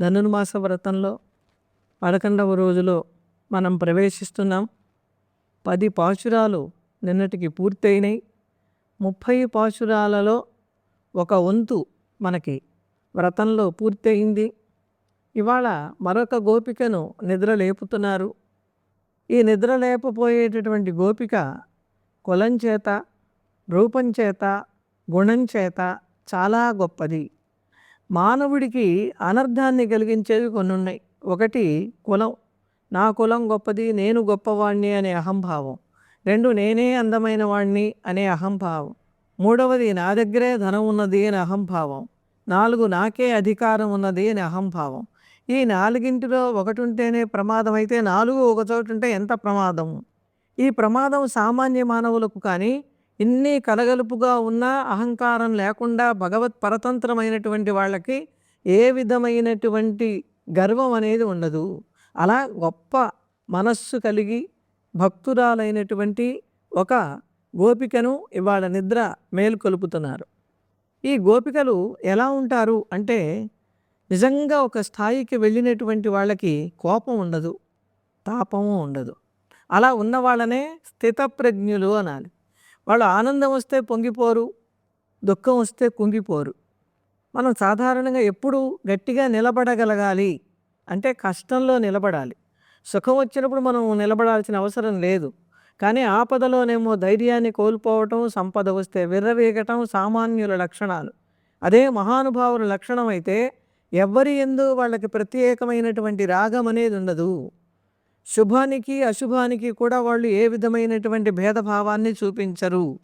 ధనుర్మాస వ్రతంలో పదకొండవ రోజులో మనం ప్రవేశిస్తున్నాం. పది పాశురాలు నిన్నటికి పూర్తయినాయి ముప్పై పాశురాలలో ఒక వంతు మనకి వ్రతంలో పూర్తయింది. ఇవాళ మరొక గోపికను నిద్ర లేపుతున్నారు. ఈ నిద్ర లేపపోయేటటువంటి గోపిక కులం చేత రూపం చేత గుణం చేత చాలా గొప్పది. మానవుడికి అనర్థాన్ని కలిగించేవి కొన్ని ఉన్నాయి ఒకటి కులం. నా కులం గొప్పది నేను గొప్పవాణ్ణి అనే అహంభావం. రెండు నేనే అందమైన వాణ్ణి అనే అహంభావం. మూడవది నా దగ్గరే ధనం ఉన్నది అని అహంభావం. నాలుగు నాకే అధికారం ఉన్నది అని అహంభావం. ఈ నాలుగింటిలో ఒకటి ఉంటేనే ప్రమాదం అయితే నాలుగు ఒక చోటు ఉంటే ఎంత ప్రమాదం ఈ ప్రమాదం సామాన్య మానవులకు కానీ ఇన్ని కలగలుపుగా ఉన్న అహంకారం లేకుండా భగవత్ పరతంత్రమైనటువంటి వాళ్ళకి ఏ విధమైనటువంటి గర్వం అనేది ఉండదు. అలా గొప్ప మనస్సు కలిగి భక్తురాలైనటువంటి ఒక గోపికను ఇవాళ నిద్ర మేలుకొలుపుతున్నారు. ఈ గోపికలు ఎలా ఉంటారు అంటే నిజంగా ఒక స్థాయికి వెళ్ళినటువంటి వాళ్ళకి కోపం ఉండదు తాపము ఉండదు. అలా ఉన్న వాళ్ళనే స్థితప్రజ్ఞులు అనాలి. వాళ్ళు ఆనందం వస్తే పొంగిపోరు దుఃఖం వస్తే కుంగిపోరు. మనం సాధారణంగా ఎప్పుడు గట్టిగా నిలబడగలగాలి. అంటే కష్టంలో నిలబడాలి. సుఖం వచ్చినప్పుడు మనం నిలబడాల్సిన అవసరం లేదు. కానీ ఆపదలోనేమో ధైర్యాన్ని కోల్పోవటం సంపద వస్తే విర్రవీగటం సామాన్యుల లక్షణాలు. అదే మహానుభావుల లక్షణం అయితే ఎవ్వరి ఎందు వాళ్ళకి ప్రత్యేకమైనటువంటి రాగం అనేది ఉండదు. శుభానికి అశుభానికి కూడా వాళ్ళు ఏ విధమైనటువంటి భేదభావాన్ని చూపించరు.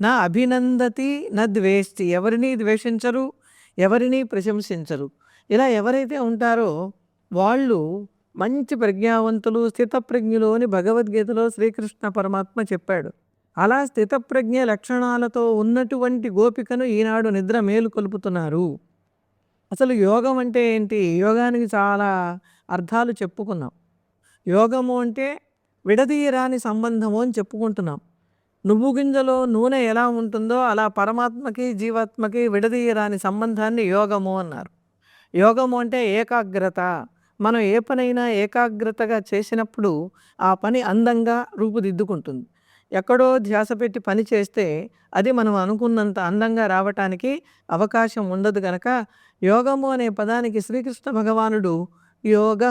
నా అభినందతి నా ద్వేష్టి ఎవరిని ద్వేషించరు ఎవరిని ప్రశంసించరు. ఇలా ఎవరైతే ఉంటారో వాళ్ళు మంచి ప్రజ్ఞావంతులు స్థితప్రజ్ఞులు అని భగవద్గీతలో శ్రీకృష్ణ పరమాత్మ చెప్పాడు. అలా స్థితప్రజ్ఞ లక్షణాలతో ఉన్నటువంటి గోపికను ఈనాడు నిద్ర మేలు కొలుపుతున్నారు. అసలు యోగం అంటే ఏంటి? యోగానికి చాలా అర్థాలు చెప్పుకున్నాం. యోగము అంటే విడదీయరాని సంబంధము అని చెప్పుకుంటున్నాం. నువ్వు గింజలో నూనె ఎలా ఉంటుందో అలా పరమాత్మకి జీవాత్మకి విడదీయరాని సంబంధాన్ని యోగము అన్నారు. యోగము అంటే ఏకాగ్రత. మనం ఏ పనైనా ఏకాగ్రతగా చేసినప్పుడు ఆ పని అందంగా రూపుదిద్దుకుంటుంది. ఎక్కడో ధ్యాస పెట్టి పని చేస్తే అది మనం అనుకున్నంత అందంగా రావటానికి అవకాశం ఉండదు గనక యోగము అనే పదానికి శ్రీకృష్ణ భగవానుడు యోగ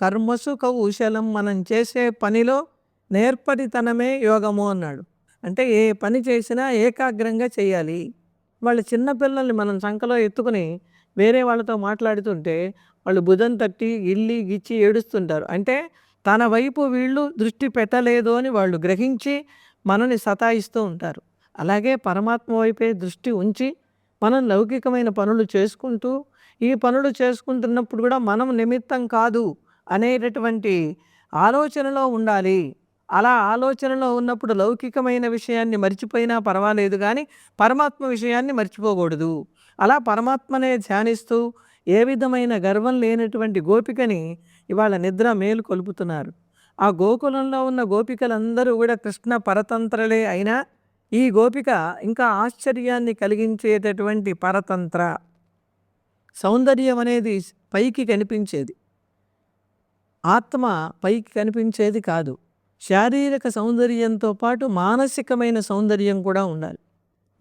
కర్మసు కౌశలం. మనం చేసే పనిలో నేర్పరితనమే యోగము అన్నాడు. అంటే ఏ పని చేసినా ఏకాగ్రంగా చేయాలి. వాళ్ళ చిన్నపిల్లల్ని మనం సంఖలో ఎత్తుకుని వేరే వాళ్ళతో మాట్లాడుతుంటే వాళ్ళు భుజం తట్టి ఇల్లి గిచ్చి ఏడుస్తుంటారు. అంటే తన వైపు వీళ్ళు దృష్టి పెట్టలేదు అని వాళ్ళు గ్రహించి మనని సతాయిస్తూ ఉంటారు. అలాగే పరమాత్మ వైపే దృష్టి ఉంచి మనం లౌకికమైన పనులు చేసుకుంటూ ఈ పనులు చేసుకుంటున్నప్పుడు కూడా మనం నిమిత్తం కాదు అనేటటువంటి ఆలోచనలో ఉండాలి. అలా ఆలోచనలో ఉన్నప్పుడు లౌకికమైన విషయాన్ని మర్చిపోయినా పర్వాలేదు కానీ పరమాత్మ విషయాన్ని మర్చిపోకూడదు. అలా పరమాత్మనే ధ్యానిస్తూ ఏ విధమైన గర్వం లేనటువంటి గోపికని ఇవాళ నిద్ర మేలు కొలుపుతున్నారు. ఆ గోకులంలో ఉన్న గోపికలందరూ కూడా కృష్ణ పరతంత్రలే అయినా ఈ గోపిక ఇంకా ఆశ్చర్యాన్ని కలిగించేటటువంటి పరతంత్ర. సౌందర్యం అనేది పైకి కనిపించేది. ఆత్మ పైకి కనిపించేది కాదు. శారీరక సౌందర్యంతో పాటు మానసికమైన సౌందర్యం కూడా ఉండాలి.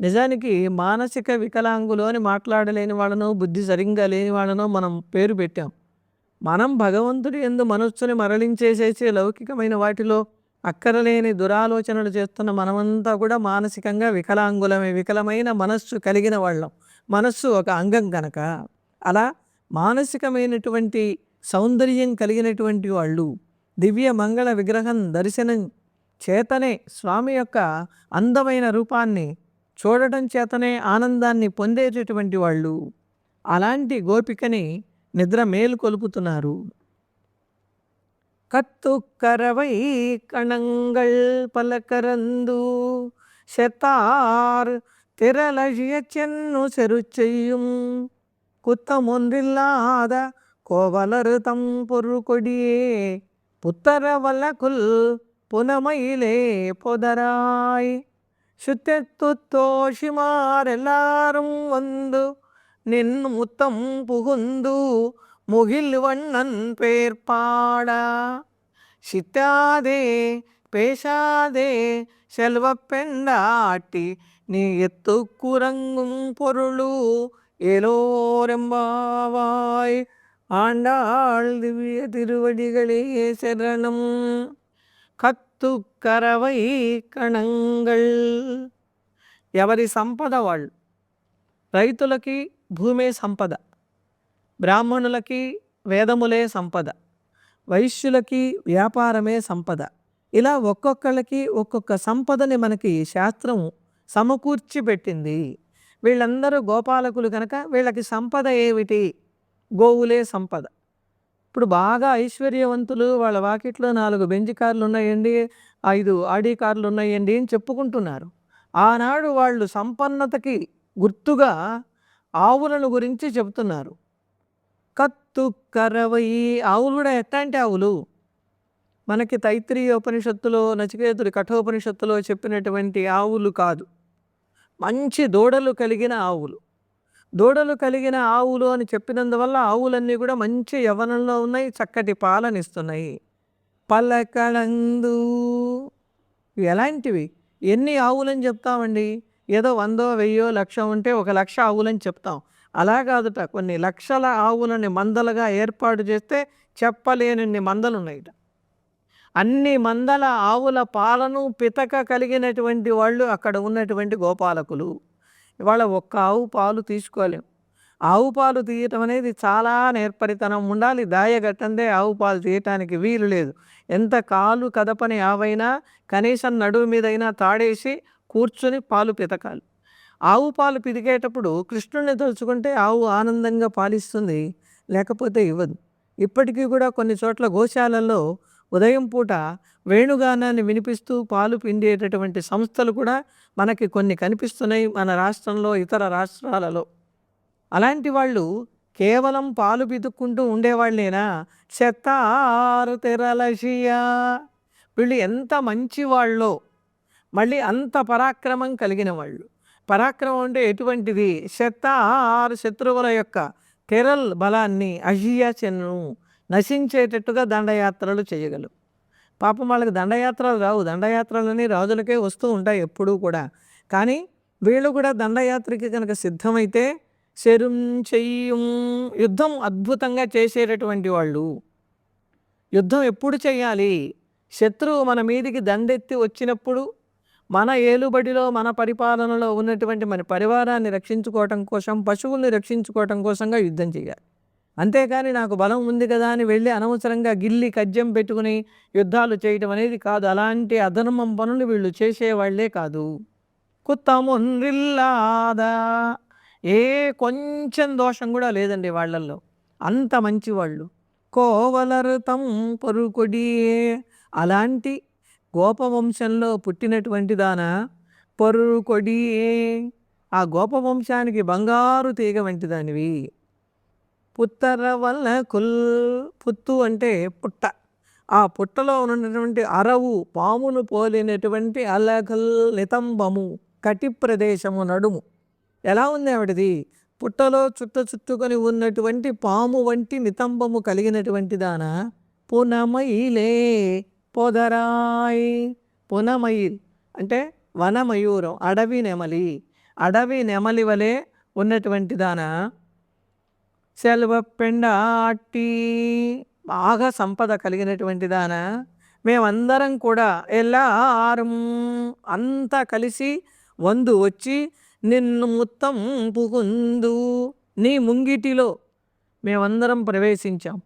నిజానికి మానసిక వికలాంగులు అని మాట్లాడలేని వాళ్ళను బుద్ధి సరిగ్గా లేని వాళ్ళను మనం పేరు పెట్టాం. మనం భగవంతుడి ఎందు మనస్సుని మరలించేసేసే లౌకికమైన వాటిలో అక్కరలేని దురాలోచనలు చేస్తున్న మనమంతా కూడా మానసికంగా వికలాంగులమే వికలమైన మనస్సు కలిగిన వాళ్ళం. మనస్సు ఒక అంగం కనుక అలా మానసికమైనటువంటి సౌందర్యం కలిగినటువంటి వాళ్ళు దివ్య మంగళ విగ్రహం దర్శనం చేతనే స్వామి యొక్క అందమైన రూపాన్ని చూడటం చేతనే ఆనందాన్ని పొందేటటువంటి వాళ్ళు అలాంటి గోపికని నిద్ర మేలు కొలుపుతున్నారు கத்துக்கரவை கணங்கள் பல கரந்து செத்தார் திரளழிய சென்னு செரு குத்தம் ஒன்றில்லாத கோவலரு தம் பொருள் கொடியே புத்தரவல்ல குல் புனமையிலே பொதராய். சுத்தத்துத்தோஷிமார் எல்லாரும் வந்து நின் முத்தம் புகுந்து முகில் வண்ணன் பேர்பாடா. சித்தாதே பேசாதே செல்வ பெண்டாட்டி நீ எத்து குரங்கும் பொருளு ஏலோரெம்பாவாய் ஆண்டாள் திவ்ய திருவடிகளே சரணம் కత్తుకరవై కణంగళ్ ఎవరి సంపద వాళ్ళు రైతులకి భూమే సంపద బ్రాహ్మణులకి వేదములే సంపద వైశ్యులకి వ్యాపారమే సంపద ఇలా ఒక్కొక్కళ్ళకి ఒక్కొక్క సంపదని మనకి శాస్త్రం సమకూర్చి పెట్టింది వీళ్ళందరూ గోపాలకులు కనుక వీళ్ళకి సంపద ఏమిటి? గోవులే సంపద. ఇప్పుడు బాగా ఐశ్వర్యవంతులు వాళ్ళ వాకిట్లో నాలుగు బెంజ్ కార్లు ఉన్నాయండి ఐదు ఆడి కార్లు ఉన్నాయండి అని చెప్పుకుంటున్నారు. ఆనాడు వాళ్ళు సంపన్నతకి గుర్తుగా ఆవులను గురించి చెబుతున్నారు. కత్తు కరవయి ఆవులు కూడా ఎట్లాంటి ఆవులు? మనకి తైత్రీయ ఉపనిషత్తులో నచికేతుడి కఠోపనిషత్తులో చెప్పినటువంటి ఆవులు కాదు. మంచి దూడలు కలిగిన ఆవులు. దూడలు కలిగిన ఆవులు అని చెప్పినందువల్ల ఆవులన్నీ కూడా మంచి యవనంలో ఉన్నాయి చక్కటి పాలనిస్తున్నాయి. పలకళందు ఎలాంటివి? ఎన్ని ఆవులని చెప్తామండి? ఏదో వందో వెయ్యో లక్ష ఉంటే ఒక లక్ష ఆవులని చెప్తాం. అలా కాదుట కొన్ని లక్షల ఆవులని మందలుగా ఏర్పాటు చేస్తే చెప్పలేనిన్ని మందలు ఉన్నాయిట అన్ని మందల ఆవుల పాలను పితక కలిగినటువంటి వాళ్ళు అక్కడ ఉన్నటువంటి గోపాలకులు. ఇవాళ ఒక్క ఆవు పాలు తీసుకోలేం. ఆవు పాలు తీయటం అనేది చాలా నేర్పరితనం ఉండాలి. దాయగట్టందే ఆవు పాలు తీయటానికి వీలు లేదు. ఎంత కాలు కదపని ఆవైనా కనీసం నడుము మీదైనా తాడేసి కూర్చొని పాలు పితకాలి. ఆవు పాలు పితికేటప్పుడు కృష్ణుడిని తలుచుకుంటే ఆవు ఆనందంగా పాలిస్తుంది లేకపోతే ఇవ్వదు. ఇప్పటికీ కూడా కొన్ని చోట్ల గోశాలల్లో ఉదయం పూట వేణుగానాన్ని వినిపిస్తూ పాలు పిండేటటువంటి సంస్థలు కూడా మనకి కొన్ని కనిపిస్తున్నాయి మన రాష్ట్రంలో ఇతర రాష్ట్రాలలో. అలాంటి వాళ్ళు కేవలం పాలు పితుక్కుంటూ ఉండేవాళ్ళేనా? చెత్తారు తెరలషియా వీళ్ళు ఎంత మంచి వాళ్ళో మళ్ళీ అంత పరాక్రమం కలిగిన వాళ్ళు. పరాక్రమం అంటే ఎటువంటిది? శతారు శత్రువుల యొక్క తెరల్ బలాన్ని అజియా చెన్ను. నశించేటట్టుగా దండయాత్రలు చేయగలవు. పాపం వాళ్ళకి దండయాత్రలు రావు. దండయాత్రలని రాజులకే వస్తూ ఉంటాయి ఎప్పుడూ కూడా. కానీ వీళ్ళు కూడా దండయాత్రకి కనుక సిద్ధమైతే శరం చెయ్యం యుద్ధం అద్భుతంగా చేసేటటువంటి వాళ్ళు. యుద్ధం ఎప్పుడు చేయాలి? శత్రువు మన మీదికి దండెత్తి వచ్చినప్పుడు మన ఏలుబడిలో మన పరిపాలనలో ఉన్నటువంటి మన పరివారాన్ని రక్షించుకోవటం కోసం పశువుల్ని రక్షించుకోవటం కోసంగా యుద్ధం చేయాలి. అంతేకాని నాకు బలం ఉంది కదా అని వెళ్ళి అనవసరంగా గిల్లి కజ్జం పెట్టుకుని యుద్ధాలు చేయటం అనేది కాదు. అలాంటి అధర్మం పనులు వీళ్ళు చేసేవాళ్ళే కాదు. కుత్తమున్రిల్లాదా ఏ కొంచెం దోషం కూడా లేదండి వాళ్ళల్లో. అంత మంచి వాళ్ళు కోవలరుతం పరుకొడియే అలాంటి గోపవంశంలో పుట్టినటువంటి దాన పరుకొడియే ఆ గోపవంశానికి బంగారు తీగ వంటిదానివి. పుత్తర వల్ల కుల్ పుత్తు అంటే పుట్ట. ఆ పుట్టలో ఉన్నటువంటి అరవు పామును పోలినటువంటి అలగల్ నితంబము కటి ప్రదేశము నడుము. ఎలా ఉంది ఆవిడది? పుట్టలో చుట్ట చుట్టుకొని ఉన్నటువంటి పాము వంటి నితంబము కలిగినటువంటి దాన? పునమయిలే పొదరాయ్ పునమయిల్. అంటే వనమయూరం అడవి నెమలి. అడవి నెమలి వలె ఉన్నటువంటి దాన? సెలవ పెండాటి. బాగా సంపద కలిగినటువంటి దాన. మేమందరం కూడా ఎల్లారం అంతా కలిసి వందు వచ్చి నిన్ను మొత్తం పుకుందు. నీ ముంగిటిలో మేమందరం ప్రవేశించాం.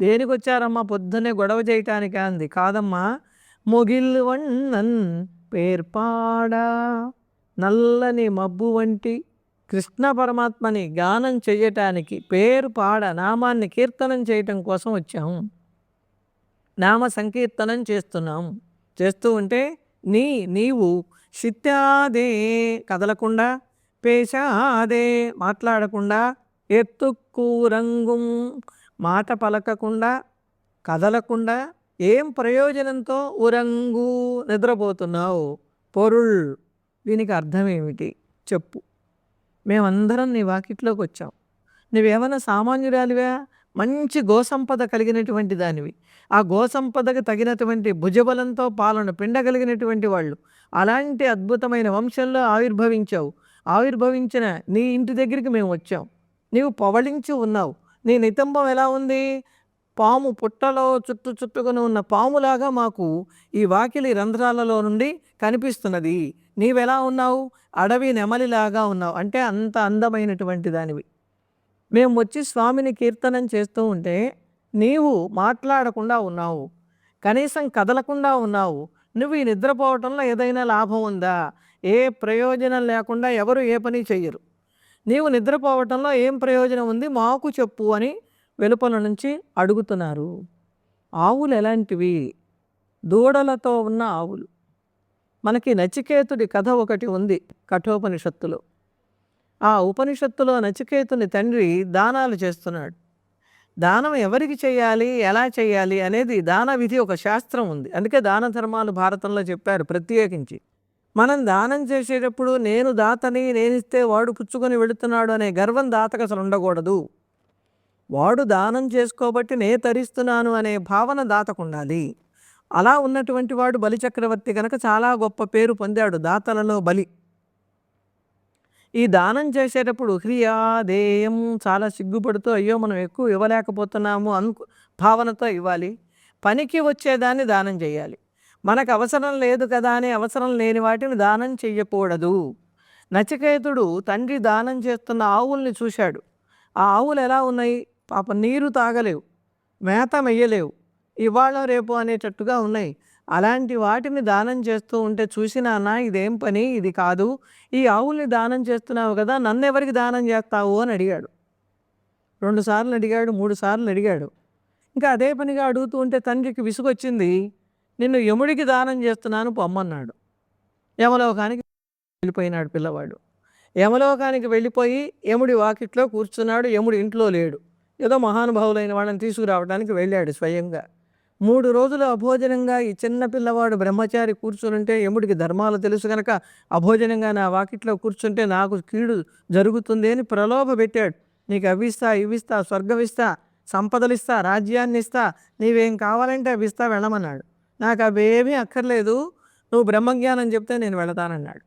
దేనికి వచ్చారమ్మా పొద్దునే గొడవ చేయటానికి అంది. కాదమ్మా మొగిల్ వన్నన్ పేర్పాడా. నల్లని మబ్బు వంటి కృష్ణ పరమాత్మని గానం చేయటానికి పేరు పాడ నామాన్ని కీర్తనం చేయటం కోసం వచ్చాము నామ సంకీర్తనం చేస్తున్నాం. చేస్తూ ఉంటే నీ నీవు శిత్యాదే కదలకుండా పేషాదే మాట్లాడకుండా ఎత్తుక్కురంగుం మాట పలకకుండా కదలకుండా ఏం ప్రయోజనంతో ఉరంగు నిద్రపోతున్నావు? పొరుల్. దీనికి అర్థం ఏమిటి? చెప్పు. మేమందరం నీ వాకిట్లోకి వచ్చాం నువ్వేమైనా సామాన్యురాలివా? మంచి గోసంపద కలిగినటువంటి దానివి. ఆ గోసంపదకు తగినటువంటి భుజబలంతో పాలన పిండగలిగినటువంటి వాళ్ళు. అలాంటి అద్భుతమైన వంశంలో ఆవిర్భవించావు. ఆవిర్భవించిన నీ ఇంటి దగ్గరికి మేము వచ్చాం నీవు పవళించి ఉన్నావు. నీ నితంబం ఎలా ఉంది? పాము పుట్టలో చుట్టు చుట్టుకొని ఉన్న పాములాగా మాకు ఈ వాకిలి రంధ్రాలలో నుండి కనిపిస్తున్నది. నీవెలా ఉన్నావు? అడవి నెమలిలాగా ఉన్నావు. అంటే అంత అందమైనటువంటి దానివి. మేము వచ్చి స్వామిని కీర్తనం చేస్తూ ఉంటే నీవు మాట్లాడకుండా ఉన్నావు. కనీసం కదలకుండా ఉన్నావు. నువ్వు ఈ నిద్రపోవటంలో ఏదైనా లాభం ఉందా? ఏ ప్రయోజనం లేకుండా ఎవరు ఏ పని చెయ్యరు. నీవు నిద్రపోవటంలో ఏం ప్రయోజనం ఉంది? మాకు చెప్పు అని వెలుపల నుంచి అడుగుతున్నారు. ఆవులు ఎలాంటివి? దూడలతో ఉన్న ఆవులు. మనకి నచికేతుడి కథ ఒకటి ఉంది కఠోపనిషత్తులో. ఆ ఉపనిషత్తులో నచికేతుని తండ్రి దానాలు చేస్తున్నాడు. దానం ఎవరికి చేయాలి? ఎలా చేయాలి? అనేది దాన విధి ఒక శాస్త్రం ఉంది. అందుకే దాన ధర్మాలు భారతంలో చెప్పారు ప్రత్యేకించి. మనం దానం చేసేటప్పుడు నేను దాతని నేనిస్తే వాడు పుచ్చుకొని వెళుతున్నాడు అనే గర్వం దాతకు అసలు ఉండకూడదు. వాడు దానం చేసుకోబట్టి నే తరిస్తున్నాను అనే భావన దాతకు ఉండాలి అలా ఉన్నటువంటి వాడు బలిచక్రవర్తి కనుక చాలా గొప్ప పేరు పొందాడు దాతలలో బలి. ఈ దానం చేసేటప్పుడు హ్రియాదేయం చాలా సిగ్గుపడుతూ అయ్యో మనం ఎక్కువ ఇవ్వలేకపోతున్నాము అను భావనతో ఇవ్వాలి. పనికి వచ్చేదాన్ని దానం చేయాలి. మనకు అవసరం లేదు కదా అని అవసరం లేని వాటిని దానం చెయ్యకూడదు. నచికేతుడు తండ్రి దానం చేస్తున్న ఆవుల్ని చూశాడు. ఆ ఆవులు ఎలా ఉన్నాయి? పాప నీరు తాగలేవు మేత మెయ్యలేవు. ఇవాళ రేపు అనేటట్టుగా ఉన్నాయి. అలాంటి వాటిని దానం చేస్తూ ఉంటే చూసినానా ఇదేం పని? ఇది కాదు. ఈ ఆవుల్ని దానం చేస్తున్నావు కదా నన్ను ఎవరికి దానం చేస్తావు? అని అడిగాడు. రెండు సార్లు అడిగాడు మూడు సార్లు అడిగాడు. ఇంకా అదే పనిగా అడుగుతూ ఉంటే తండ్రికి విసుగొచ్చింది. నిన్ను యముడికి దానం చేస్తున్నాను పొమ్మన్నాడు. యమలోకానికి వెళ్ళిపోయినాడు పిల్లవాడు. యమలోకానికి వెళ్ళిపోయి యముడి వాకిట్లో కూర్చున్నాడు. యముడి ఇంట్లో లేడు. ఏదో మహానుభావులైన వాళ్ళని తీసుకురావడానికి వెళ్ళాడు స్వయంగా. మూడు రోజులు అభోజనంగా ఈ చిన్న పిల్లవాడు బ్రహ్మచారి కూర్చుంటే ఎముడికి ధర్మాలు తెలుసు కనుక అభోజనంగా నా వాకిట్లో కూర్చుంటే నాకు కీడు జరుగుతుంది అని ప్రలోభ పెట్టాడు. నీకు అవిస్తా ఇవిస్తా స్వర్గం ఇస్తా సంపదలు ఇస్తా రాజ్యాన్ని ఇస్తా నీవేం కావాలంటే అవి ఇస్తా వెళ్ళమన్నాడు. నాకు అవేమీ అక్కర్లేదు నువ్వు బ్రహ్మజ్ఞానం చెప్తే నేను వెళతానన్నాడు.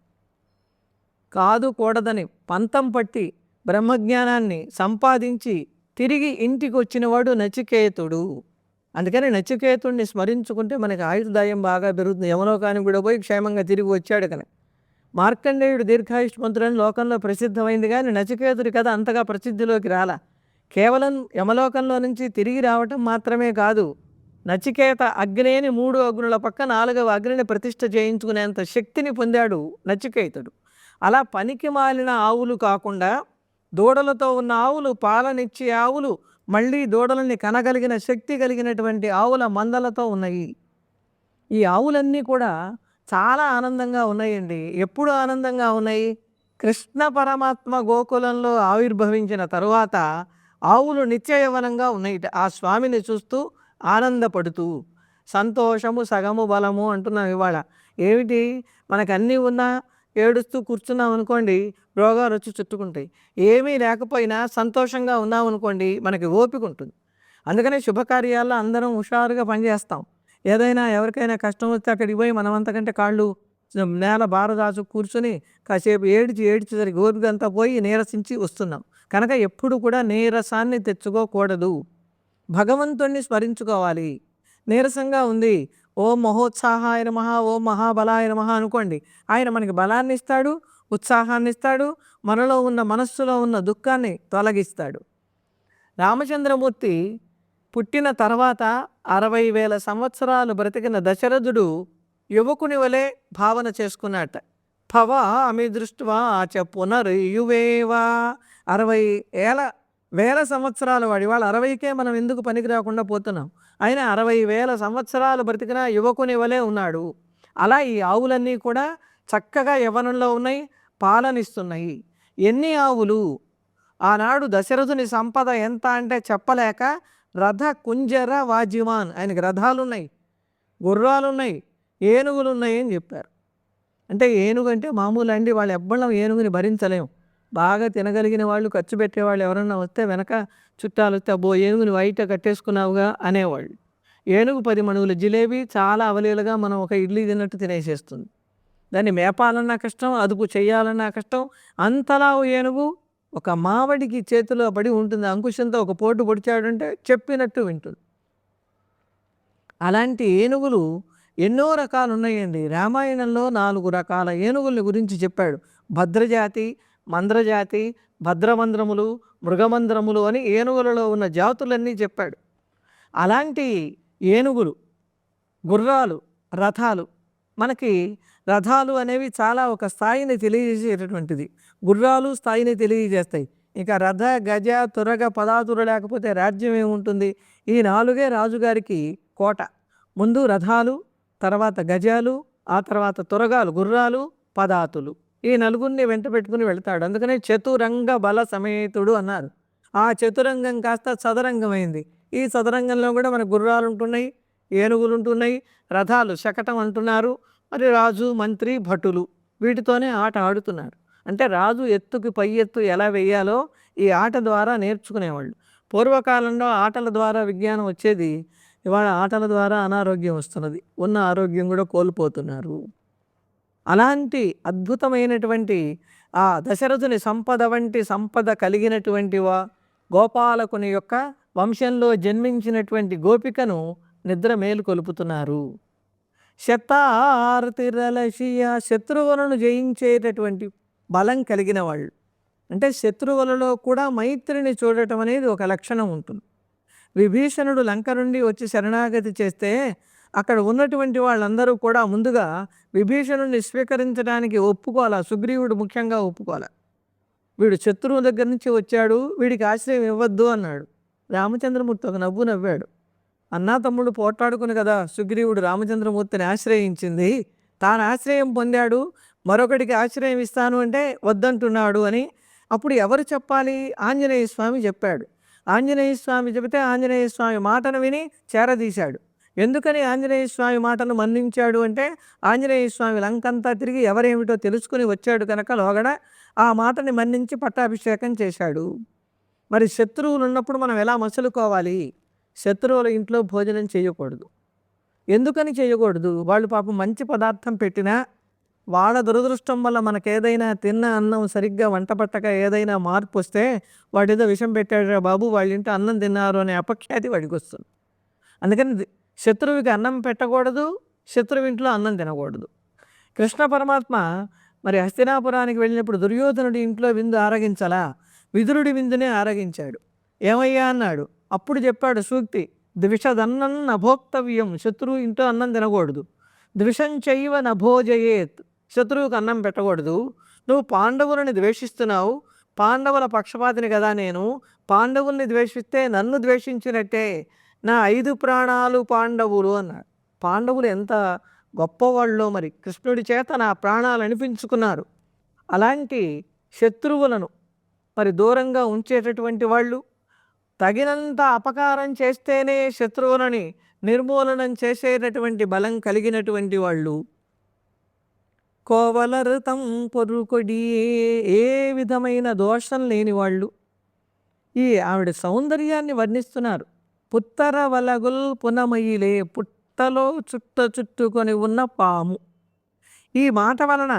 కాదు కూడదని పంతం పట్టి బ్రహ్మజ్ఞానాన్ని సంపాదించి తిరిగి ఇంటికి వచ్చినవాడు నచికేతుడు. అందుకని నచికేతుడిని స్మరించుకుంటే మనకి ఆయుర్దాయం బాగా పెరుగుతుంది. యమలోకానికి కూడా పోయి క్షేమంగా తిరిగి వచ్చాడు కనుక. మార్కండేయుడు దీర్ఘాయుష్మంతుడని లోకంలో ప్రసిద్ధమైంది కానీ నచికేతుడి కథ అంతగా ప్రసిద్ధిలోకి రాల. కేవలం యమలోకంలో నుంచి తిరిగి రావటం మాత్రమే కాదు నచికేత అగ్నేని మూడు అగ్నుల పక్క నాలుగవ అగ్నిని ప్రతిష్ఠ చేయించుకునేంత శక్తిని పొందాడు నచికేతుడు. అలా పనికి మాలిన ఆవులు కాకుండా దూడలతో ఉన్న ఆవులు పాలనిచ్చే ఆవులు మళ్ళీ దూడలని కనగలిగిన శక్తి కలిగినటువంటి ఆవుల మందలతో ఉన్నాయి. ఈ ఆవులన్నీ కూడా చాలా ఆనందంగా ఉన్నాయండి. ఎప్పుడు ఆనందంగా ఉన్నాయి? కృష్ణ పరమాత్మ గోకులంలో ఆవిర్భవించిన తరువాత ఆవులు నిత్యయవనంగా ఉన్నాయి ఆ స్వామిని చూస్తూ ఆనందపడుతూ సంతోషము సగము బలము అంటున్నాం ఇవాళ. ఏమిటి? మనకు అన్నీ ఉన్నా ఏడుస్తూ కూర్చున్నాం అనుకోండి రోగాలు వచ్చి చుట్టుకుంటాయి. ఏమీ లేకపోయినా సంతోషంగా ఉన్నాం అనుకోండి మనకి ఓపిక ఉంటుంది. అందుకనే శుభకార్యాల్లో అందరం హుషారుగా పనిచేస్తాం. ఏదైనా ఎవరికైనా కష్టం వస్తే అక్కడికి పోయి మనం అంతకంటే కాళ్ళు నేల బారదాచు కూర్చొని కాసేపు ఏడిచి ఏడిచి సరి ఓపిక పోయి నీరసించి వస్తున్నాం. కనుక ఎప్పుడు కూడా నీరసాన్ని తెచ్చుకోకూడదు. భగవంతుణ్ణి స్మరించుకోవాలి. నీరసంగా ఉంది. ఓ మహోత్సాహాయ నమః ఓ మహాబలాయ మహా అనుకోండి. ఆయన మనకి బలాన్ని ఇస్తాడు ఉత్సాహాన్ని ఇస్తాడు మనలో ఉన్న మనస్సులో ఉన్న దుఃఖాన్ని తొలగిస్తాడు. రామచంద్రమూర్తి పుట్టిన తర్వాత అరవై వేల సంవత్సరాలు బ్రతికిన దశరథుడు యువకుని వలె భావన చేసుకున్నట్ట భవా అమి దృష్టివా చ పునర్యువేవా. అరవై ఏల వేల సంవత్సరాలు వాడి. వాళ్ళ అరవైకే మనం ఎందుకు పనికి రాకుండా పోతున్నాం? ఆయన అరవై వేల సంవత్సరాలు బ్రతికిన యువకుని వలె ఉన్నాడు. అలా ఈ ఆవులన్నీ కూడా చక్కగా యవనంలో ఉన్నాయి పాలనిస్తున్నాయి. ఎన్ని ఆవులు? ఆనాడు దశరథుని సంపద ఎంత అంటే చెప్పలేక రథ కుంజర వాజిమాన్ ఆయనకి రథాలున్నాయి గుర్రాలున్నాయి గుర్రాలు ఏనుగులు ఉన్నాయి అని చెప్పారు. అంటే ఏనుగు అంటే మామూలు అండి వాళ్ళు ఎవ్వళ్ళం ఏనుగుని భరించలేం. బాగా తినగలిగిన వాళ్ళు ఖర్చు పెట్టేవాళ్ళు ఎవరన్నా వస్తే వెనక చుట్టాలు వస్తే అబ్బో ఏనుగుని వైట కట్టేసుకున్నావుగా అనేవాళ్ళు. ఏనుగు పది మణుగుల జిలేబీ చాలా అవలీలుగా మనం ఒక ఇడ్లీ తిన్నట్టు తినేసేస్తుంది. దాన్ని మేపాలన్నా కష్టం అదుపు చేయాలన్నా కష్టం అంతలా ఓ ఏనుగు ఒక మావడికి చేతిలో పడి ఉంటుంది. అంకుశంతో ఒక పోటు పొడిచాడంటే చెప్పినట్టు వింటుంది. అలాంటి ఏనుగులు ఎన్నో రకాలు ఉన్నాయండి రామాయణంలో నాలుగు రకాల ఏనుగుల గురించి చెప్పాడు. భద్రజాతి మంద్రజాతి భద్రమంద్రములు మృగమంద్రములు అని ఏనుగులలో ఉన్న జాతులన్నీ చెప్పాడు. అలాంటి ఏనుగులు గుర్రాలు రథాలు మనకి రథాలు అనేవి చాలా ఒక స్థాయిని తెలియజేసేటటువంటిది. గుర్రాలు స్థాయిని తెలియజేస్తాయి. ఇంకా రథ గజ తురగ పదాతుర లేకపోతే రాజ్యం ఏముంటుంది? ఈ నాలుగే రాజుగారికి కోట. ముందు రథాలు తర్వాత గజాలు ఆ తర్వాత తురగాలు గుర్రాలు పదాతులు. ఈ నలుగురిని వెంట పెట్టుకుని వెళ్తాడు. అందుకనే చతురంగ బల సమేతుడు అన్నారు. ఆ చతురంగం కాస్త చదరంగమైంది. ఈ చదరంగంలో కూడా మన గుర్రాలు ఉంటున్నాయి ఏనుగులు ఉంటున్నాయి రథాలు శకటం అంటున్నారు. మరి రాజు మంత్రి భటులు వీటితోనే ఆట ఆడుతున్నారు అంటే రాజు ఎత్తుకి పై ఎత్తు ఎలా వేయాలో ఈ ఆట ద్వారా నేర్చుకునేవాళ్ళు. పూర్వకాలంలో ఆటల ద్వారా విజ్ఞానం వచ్చేది ఇవాళ ఆటల ద్వారా అనారోగ్యం వస్తున్నది. ఉన్న ఆరోగ్యం కూడా కోల్పోతున్నారు. అలాంటి అద్భుతమైనటువంటి ఆ దశరథుని సంపద వంటి సంపద కలిగినటువంటి వా గోపాలకుని యొక్క వంశంలో జన్మించినటువంటి గోపికను నిద్ర మేలుకొలుపుతున్నారు శతార్తిరలషియ శత్రువులను జయించేటటువంటి బలం కలిగిన వాళ్ళు. అంటే శత్రువులలో కూడా మైత్రిని చూడటం అనేది ఒక లక్షణం ఉంటుంది. విభీషణుడు లంక నుండి వచ్చి శరణాగతి చేస్తే అక్కడ ఉన్నటువంటి వాళ్ళందరూ కూడా ముందుగా విభీషణుని స్వీకరించడానికి ఒప్పుకోవాలా? సుగ్రీవుడు ముఖ్యంగా ఒప్పుకోవాలా? వీడు శత్రువు దగ్గర నుంచి వచ్చాడు వీడికి ఆశ్రయం ఇవ్వద్దు అన్నాడు. రామచంద్రమూర్తి ఒక నవ్వు నవ్వాడు. అన్నా తమ్ముడు పోట్లాడుకుని కదా సుగ్రీవుడు రామచంద్రమూర్తిని ఆశ్రయించింది. తాను ఆశ్రయం పొందాడు మరొకడికి ఆశ్రయం ఇస్తాను అంటే వద్దంటున్నాడు అని అప్పుడు ఎవరు చెప్పాలి? ఆంజనేయ స్వామి చెప్పాడు. ఆంజనేయ స్వామి చెబితే ఆంజనేయ స్వామి మాటను విని చేరదీశాడు. ఎందుకని ఆంజనేయ స్వామి మాటను మన్నించాడు అంటే ఆంజనేయ స్వామి లంకంతా తిరిగి ఎవరేమిటో తెలుసుకుని వచ్చాడు కనుక లోగడ ఆ మాటని మన్నించి పట్టాభిషేకం చేశాడు. మరి శత్రువులు ఉన్నప్పుడు మనం ఎలా మసులుకోవాలి? శత్రువుల ఇంట్లో భోజనం చేయకూడదు. ఎందుకని చేయకూడదు? వాళ్ళు పాపం మంచి పదార్థం పెట్టినా వాళ్ళ దురదృష్టం వల్ల మనకేదైనా తిన్న అన్నం సరిగ్గా వంట పట్టక ఏదైనా మార్పు వస్తే వాడేదో విషం పెట్టాడు బాబు వాళ్ళ ఇంట్లో అన్నం తిన్నారు అనే అపఖ్యాతి వాడికి వస్తుంది. అందుకని శత్రువుకి అన్నం పెట్టకూడదు శత్రువు ఇంట్లో అన్నం తినకూడదు. కృష్ణ పరమాత్మ మరి హస్తినాపురానికి వెళ్ళినప్పుడు దుర్యోధనుడి ఇంట్లో విందు ఆరగించలా? విదురుడి విందునే ఆరగించాడు. ఏమయ్యా అన్నాడు. అప్పుడు చెప్పాడు సూక్తి ద్విషదన్నం నభోక్తవ్యం శత్రువు ఇంట్లో అన్నం తినకూడదు. ద్విషం చైవ నభోజయేత్ శత్రువుకి అన్నం పెట్టకూడదు. నువ్వు పాండవులని ద్వేషిస్తున్నావు పాండవుల పక్షపాతిని కదా నేను. పాండవుల్ని ద్వేషిస్తే నన్ను ద్వేషించినట్టే. నా ఐదు ప్రాణాలు పాండవులు అన్నాడు. పాండవులు ఎంత గొప్పవాళ్ళు మరి. కృష్ణుడి చేత నా ప్రాణాలు అనిపించుకున్నారు. అలాంటి శత్రువులను మరి దూరంగా ఉంచేటటువంటి వాళ్ళు తగినంత అపకారం చేస్తేనే శత్రువులని నిర్మూలనం చేసేటటువంటి బలం కలిగినటువంటి వాళ్ళు. కోవలరతం పొరుకొడి ఏ విధమైన దోషం లేని వాళ్ళు. ఈ ఆవిడ సౌందర్యాన్ని వర్ణిస్తున్నారు. పుత్తర వలగుల్ పునమయిలే పుట్టలో చుట్ట చుట్టుకొని ఉన్న పాము. ఈ మాట వలన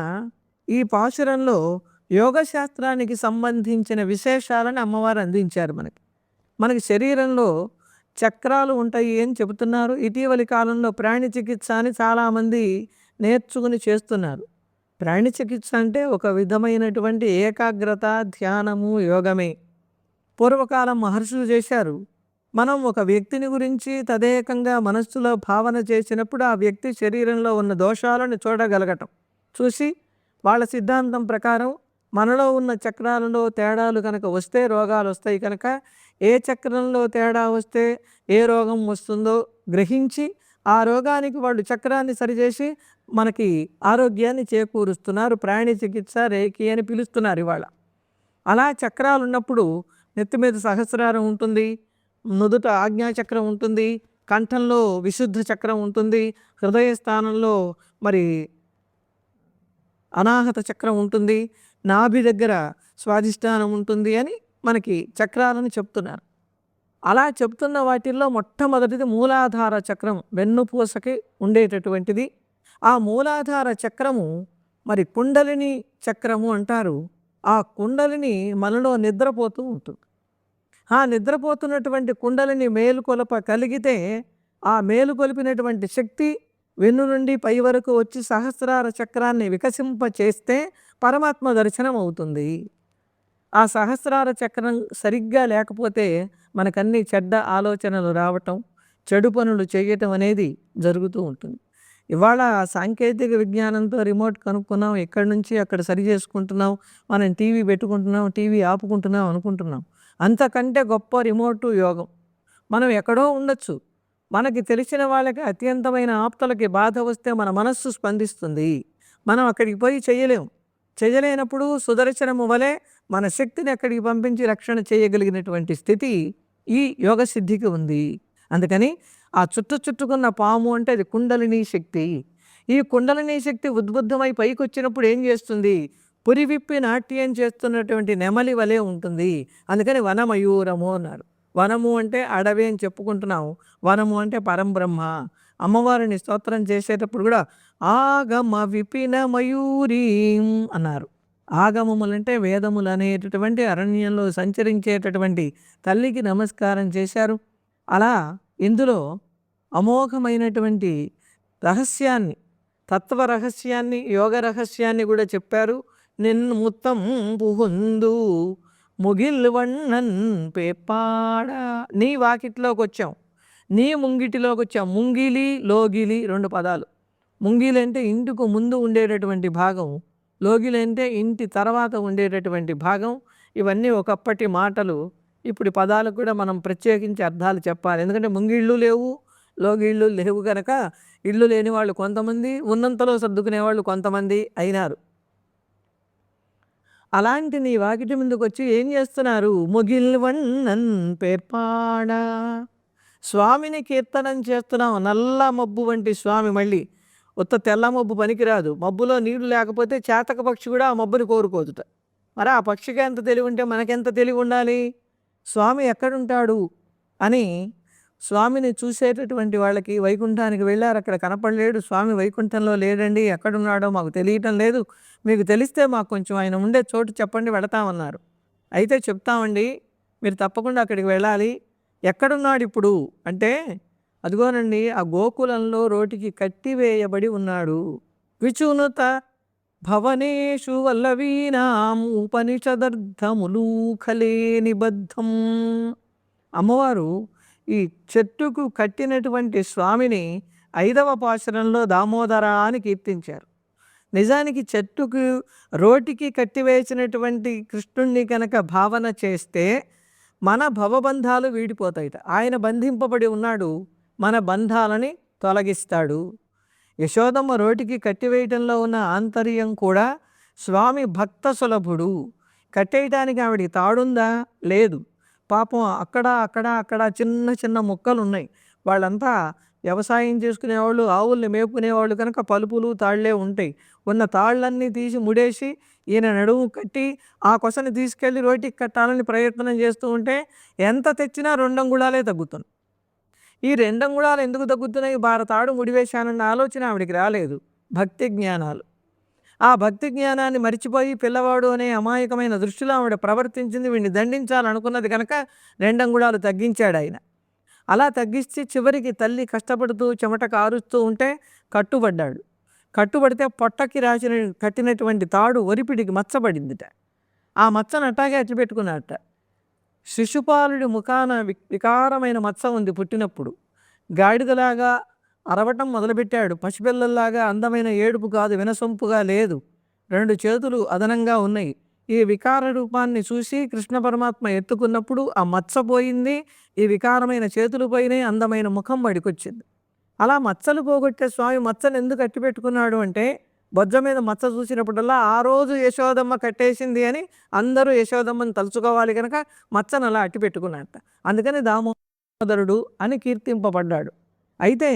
ఈ పాశురంలో యోగశాస్త్రానికి సంబంధించిన విశేషాలను అమ్మవారు అందించారు మనకి. మనకి శరీరంలో చక్రాలు ఉంటాయి అని చెబుతున్నారు. ఇటీవలి కాలంలో ప్రాణి చికిత్స అని చాలామంది నేర్చుకుని చేస్తున్నారు. ప్రాణి చికిత్స అంటే ఒక విధమైనటువంటి ఏకాగ్రత ధ్యానము యోగమే. పూర్వకాలం మహర్షులు చేశారు. మనం ఒక వ్యక్తిని గురించి తదేకంగా మనస్సులో భావన చేసినప్పుడు ఆ వ్యక్తి శరీరంలో ఉన్న దోషాలను చూడగలగటం. చూసి వాళ్ళ సిద్ధాంతం ప్రకారం మనలో ఉన్న చక్రాలలో తేడాలు కనుక వస్తే రోగాలు వస్తాయి కనుక ఏ చక్రంలో తేడా వస్తే ఏ రోగం వస్తుందో గ్రహించి ఆ రోగానికి వాళ్ళు చక్రాన్ని సరిచేసి మనకి ఆరోగ్యాన్ని చేకూరుస్తున్నారు. ప్రాణి చికిత్స రేకి అని పిలుస్తున్నారు ఇవాళ. అలా చక్రాలు ఉన్నప్పుడు నెత్తి మీద సహస్రారం ఉంటుంది. నుదుట ఆజ్ఞాచక్రం ఉంటుంది కంఠంలో విశుద్ధ చక్రం ఉంటుంది హృదయ స్థానంలో మరి అనాహత చక్రం ఉంటుంది నాభి దగ్గర స్వాధిష్టానం ఉంటుంది అని మనకి చక్రాలను చెప్తున్నారు. అలా చెప్తున్న వాటిల్లో మొట్టమొదటిది మూలాధార చక్రం వెన్నుపూసకి ఉండేటటువంటిది. ఆ మూలాధార చక్రము మరి కుండలిని చక్రము అంటారు. ఆ కుండలిని మనలో నిద్రపోతూ ఉంటుంది. ఆ నిద్రపోతున్నటువంటి కుండలని మేలుకొలప కలిగితే ఆ మేలుకొలిపినటువంటి శక్తి వెన్ను నుండి పై వరకు వచ్చి సహస్రార చక్రాన్ని వికసింప చేస్తే పరమాత్మ దర్శనం అవుతుంది ఆ సహస్రార చక్రం సరిగ్గా లేకపోతే మనకన్నీ చెడ్డ ఆలోచనలు రావటం చెడు పనులు చేయటం అనేది జరుగుతూ ఉంటుంది. ఇవాళ సాంకేతిక విజ్ఞానంతో రిమోట్ కనుక్కున్నాం ఎక్కడి నుంచి అక్కడ సరి చేసుకుంటున్నాం మనం టీవీ పెట్టుకుంటున్నాం టీవీ ఆపుకుంటున్నాం అనుకుంటున్నాం. అంతకంటే గొప్ప రిమోటు యోగం. మనం ఎక్కడో ఉండొచ్చు. మనకి తెలిసిన వాళ్ళకి అత్యంతమైన ఆప్తలకి బాధ వస్తే మన మనస్సు స్పందిస్తుంది. మనం అక్కడికి పోయి చేయలేం. చేయలేనప్పుడు సుదర్శనము వలె మన శక్తిని అక్కడికి పంపించి రక్షణ చేయగలిగినటువంటి స్థితి ఈ యోగ సిద్ధికి ఉంది. అందుకని ఆ చుట్టు చుట్టుకున్న పాము అంటే అది కుండలిని శక్తి. ఈ కుండలిని శక్తి ఉద్బుద్ధమై పైకి వచ్చినప్పుడు ఏం చేస్తుంది? పురివిప్పి నాట్యం చేస్తున్నటువంటి నెమలి వలె ఉంటుంది. అందుకని వనమయూరము అన్నారు. వనము అంటే అడవి అని చెప్పుకుంటున్నాం వనము అంటే పరంబ్రహ్మ. అమ్మవారిని స్తోత్రం చేసేటప్పుడు కూడా ఆగమ విపిన మయూరీ అన్నారు. ఆగమములంటే వేదములు అనేటటువంటి అరణ్యంలో సంచరించేటటువంటి తల్లికి నమస్కారం చేశారు. అలా ఇందులో అమోఘమైనటువంటి రహస్యాన్ని తత్వ రహస్యాన్ని యోగ రహస్యాన్ని కూడా చెప్పారు. నిన్ను మొత్తం పుహుందు ముగిల్వన్నన్ పేపాడ. నీ వాకిట్లోకి వచ్చాం నీ ముంగిటిలోకి వచ్చాం ముంగిలి లోగిలి రెండు పదాలు. ముంగిలి అంటే ఇంటికి ముందు ఉండేటటువంటి భాగం. లోగిలి అంటే ఇంటి తర్వాత ఉండేటటువంటి భాగం. ఇవన్నీ ఒకప్పటి మాటలు. ఇప్పుడు పదాలకు కూడా మనం ప్రత్యేకించి అర్థాలు చెప్పాలి. ఎందుకంటే ముంగిళ్ళు లేవు లోగిళ్ళు లేవు కనుక ఇల్లు లేని వాళ్ళు కొంతమంది ఉన్నంతలో సర్దుకునే వాళ్ళు కొంతమంది అయినారు. అలాంటి నీ వాకిటి ముందుకు వచ్చి ఏం చేస్తున్నారు? ముగిల్వన్నన్ పేర్పాడ. స్వామిని కీర్తనం చేస్తున్నాం నల్ల మబ్బు వంటి స్వామి మళ్ళీ. ఉత్త తెల్ల మబ్బు పనికిరాదు. మబ్బులో నీళ్ళు లేకపోతే చేతక పక్షి కూడా ఆ మబ్బుని కోరుకోదుట. మరి ఆ పక్షికి ఎంత తెలివి ఉంటే మనకెంత తెలివి ఉండాలి స్వామి ఎక్కడుంటాడు? అని స్వామిని చూసేటటువంటి వాళ్ళకి వైకుంఠానికి వెళ్ళారు. అక్కడ కనపడలేడు. స్వామి వైకుంఠంలో లేడండి. ఎక్కడున్నాడో మాకు తెలియటం లేదు. మీకు తెలిస్తే మాకు కొంచెం ఆయన ఉండే చోటు చెప్పండి వెళతామన్నారు. అయితే చెప్తామండి మీరు తప్పకుండా అక్కడికి వెళ్ళాలి. ఎక్కడున్నాడు ఇప్పుడు? అంటే అదిగోనండి ఆ గోకులంలో రోటికి కట్టివేయబడి ఉన్నాడు. విచునుత భవనేషు వల్లవీనాం ఉపనిషదర్థములు ఖలే నిబద్ధం. అమ్మవారు ఈ చెట్టుకు కట్టినటువంటి స్వామిని ఐదవ పాశరంలో దామోదర అని కీర్తించారు. నిజానికి చెట్టుకు రోటికి కట్టివేసినటువంటి కృష్ణుణ్ణి కనుక భావన చేస్తే మన భవబంధాలు వీడిపోతాయిట. ఆయన బంధింపబడి ఉన్నాడు మన బంధాలని తొలగిస్తాడు. యశోదమ్మ రోటికి కట్టివేయటంలో ఉన్న ఆంతర్యం కూడా స్వామి భక్త సులభుడు. కట్టేయటానికి ఆవిడికి తాడుందా? లేదు. పాపం అక్కడ అక్కడ అక్కడ చిన్న చిన్న మొక్కలు ఉన్నాయి వాళ్ళంతా వ్యవసాయం చేసుకునేవాళ్ళు ఆవుల్ని మేపుకునేవాళ్ళు కనుక పలుపులు తాళ్ళే ఉంటాయి. ఉన్న తాళ్ళన్నీ తీసి ముడేసి ఈయన నడుము కట్టి ఆ కొసని తీసుకెళ్ళి రోటికి కట్టాలని ప్రయత్నం చేస్తూ ఉంటే ఎంత తెచ్చినా రెండంగుళాలే తగ్గుతుంది ఈ రెండంగుళాలు ఎందుకు తగ్గుతున్నాయి? భారతాడు ముడివేశానన్న ఆలోచన ఆవిడికి రాలేదు. భక్తి జ్ఞానాలు. ఆ భక్తి జ్ఞానాన్ని మరిచిపోయి పిల్లవాడు అనే అమాయకమైన దృష్టిలో ఆవిడ ప్రవర్తించింది వీడిని దండించాలనుకున్నది కనుక రెండంగుళాలు తగ్గించాడు ఆయన. అలా తగ్గిస్తే చివరికి తల్లి కష్టపడుతూ చెమట కారుస్తూ ఉంటే కట్టుబడ్డాడు. కట్టుబడితే పొట్టకి రాసిన కట్టినటువంటి తాడు ఒరిపిడికి మచ్చబడిందిట. ఆ మచ్చను అట్టాగే అట్టి పెట్టుకున్నట్ట శిశుపాలుడి ముఖాన వి వికారమైన మచ్చ ఉంది పుట్టినప్పుడు. గాడిదలాగా అరవటం మొదలుపెట్టాడు. పసిపిల్లల్లాగా అందమైన ఏడుపు కాదు వినసొంపుగా లేదు. రెండు చేతులు అదనంగా ఉన్నాయి. ఈ వికార రూపాన్ని చూసి కృష్ణ పరమాత్మ ఎత్తుకున్నప్పుడు ఆ మచ్చ పోయింది. ఈ వికారమైన చేతులు అందమైన ముఖం బడికొచ్చింది అలా మచ్చలు పోగొట్టే స్వామి మచ్చను ఎందుకు కట్టి పెట్టుకున్నాడు అంటే బొజ్జ మీద మచ్చ చూసినప్పుడల్లా ఆ రోజు యశోదమ్మ కట్టేసింది అని అందరూ యశోదమ్మని తలుచుకోవాలి కనుక మచ్చను అలా అట్టి పెట్టుకున్నట్ట అందుకని దామోదరుడు అని కీర్తింపబడ్డాడు. అయితే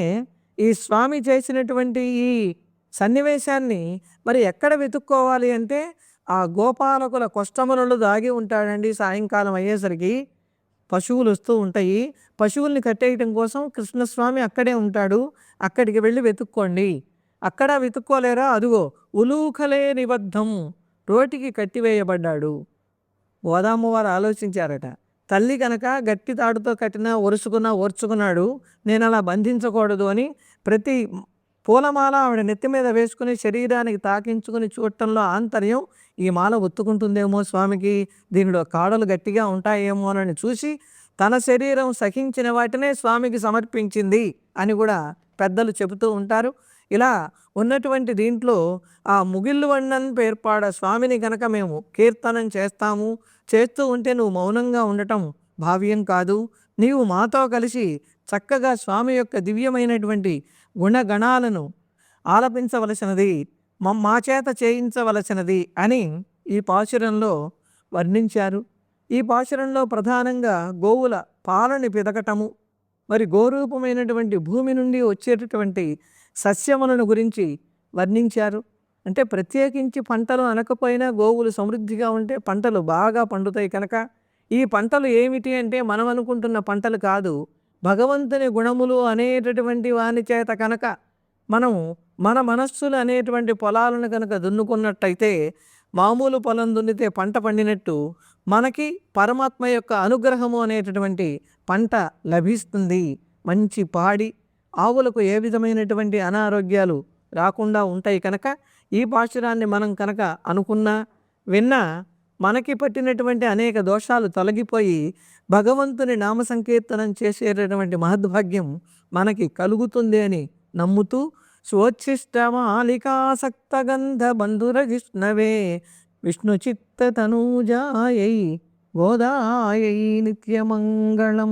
ఈ స్వామి చేసినటువంటి ఈ సన్నివేశాన్ని మరి ఎక్కడ వెతుక్కోవాలి అంటే ఆ గోపాలకుల కొష్టములలో దాగి ఉంటాడండి సాయంకాలం అయ్యేసరికి. పశువులు వస్తూ ఉంటాయి. పశువుల్ని కట్టేయటం కోసం కృష్ణస్వామి అక్కడే ఉంటాడు. అక్కడికి వెళ్ళి వెతుక్కోండి. అక్కడ వెతుక్కోలేరా? అదుగో ఉలూకలే నిబద్ధం. రోటికి కట్టివేయబడ్డాడు. గోదాము వారు ఆలోచించారట. తల్లి కనుక గట్టి తాడుతో కట్టినా ఒరుసుకున్నా ఓర్చుకున్నాడు నేను అలా బంధించకూడదు అని ప్రతి పూలమాల ఆవిడ నెత్తి మీద వేసుకుని శరీరానికి తాకించుకుని చూడటంలో ఆంతర్యం ఈ మాల ఒత్తుకుంటుందేమో స్వామికి. దీనిలో కాడలు గట్టిగా ఉంటాయేమో అని చూసి తన శరీరం సహించిన వాటినే స్వామికి సమర్పించింది అని కూడా పెద్దలు చెబుతూ ఉంటారు. ఇలా ఉన్నటువంటి దీంట్లో ఆ ముగిళ్ళు వండన్ పేర్పాడ స్వామిని కనుక మేము కీర్తనం చేస్తాము చేస్తూ ఉంటే నువ్వు మౌనంగా ఉండటం భావ్యం కాదు. నీవు మాతో కలిసి చక్కగా స్వామి యొక్క దివ్యమైనటువంటి గుణగణాలను ఆలపించవలసినది మా చేత చేయించవలసినది అని ఈ పాశురంలో వర్ణించారు. ఈ పాశురంలో ప్రధానంగా గోవుల పాలని పిదకటము మరి గోరూపమైనటువంటి భూమి నుండి వచ్చేటటువంటి సస్యములను గురించి వర్ణించారు. అంటే ప్రత్యేకించి పంటలు అనకపోయినా గోవులు సమృద్ధిగా ఉంటే పంటలు బాగా పండుతాయి కనుక ఈ పంటలు ఏమిటి అంటే మనం అనుకుంటున్న పంటలు కాదు. భగవంతుని గుణములు అనేటటువంటి వాని చేత కనుక మనము మన మనస్సులు అనేటువంటి పొలాలను కనుక దున్నుకున్నట్టయితే మామూలు పొలం దున్నితే పంట పండినట్టు మనకి పరమాత్మ యొక్క అనుగ్రహము అనేటటువంటి పంట లభిస్తుంది. మంచి పాడి ఆవులకు ఏ విధమైనటువంటి అనారోగ్యాలు రాకుండా ఉంటాయి కనుక ఈ పాశురాన్ని మనం కనుక అనుకున్నా విన్నా మనకి పట్టినటువంటి అనేక దోషాలు తొలగిపోయి భగవంతుని నామ సంకీర్తనం చేసేటటువంటి మహద్భాగ్యం మనకి కలుగుతుంది అని నమ్ముతూ స్వోచ్ఛిష్టమాలికాసక్తగంధ బంధుర విష్ణవే విష్ణు చిత్త తనూజాయై గోదాయై నిత్యమంగళం.